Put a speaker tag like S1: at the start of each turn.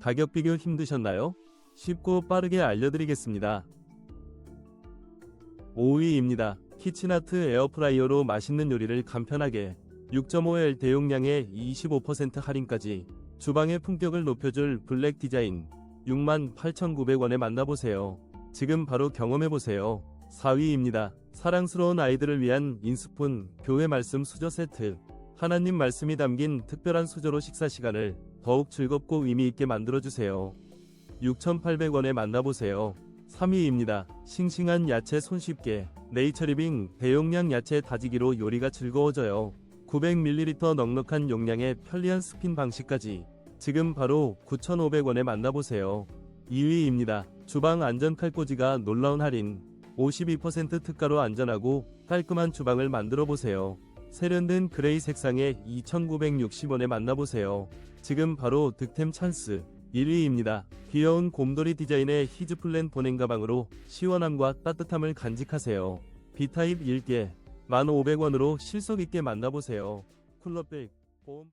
S1: 가격 비교 힘드셨나요? 쉽고 빠르게 알려드리겠습니다. 5위입니다. 키친아트 에어프라이어로 맛있는 요리를 간편하게 6.5L 대용량에 25% 할인까지 주방의 품격을 높여줄 블랙 디자인 68,900원에 만나보세요. 지금 바로 경험해보세요. 4위입니다. 사랑스러운 아이들을 위한 인스푼 교회 말씀 수저 세트 하나님 말씀이 담긴 특별한 수저로 식사 시간을 더욱 즐겁고 의미 있게 만들어주세요. 6,800원에 만나보세요. 3위입니다. 싱싱한 야채 손쉽게 네이처리빙 대용량 야채 다지기로 요리가 즐거워져요. 900ml 넉넉한 용량의 편리한 스핀 방식까지 지금 바로 9,500원에 만나보세요. 2위입니다. 주방 안전 칼꽂이가 놀라운 할인 52% 특가로 안전하고 깔끔한 주방을 만들어 보세요. 세련된 그레이 색상의 2,960원에 만나보세요. 지금 바로 득템 찬스 1위입니다. 귀여운 곰돌이 디자인의 히즈플랜 보냉 가방으로 시원함과 따뜻함을 간직하세요. B타입 1개 1,500원으로 실속 있게 만나보세요. 쿨러백 보험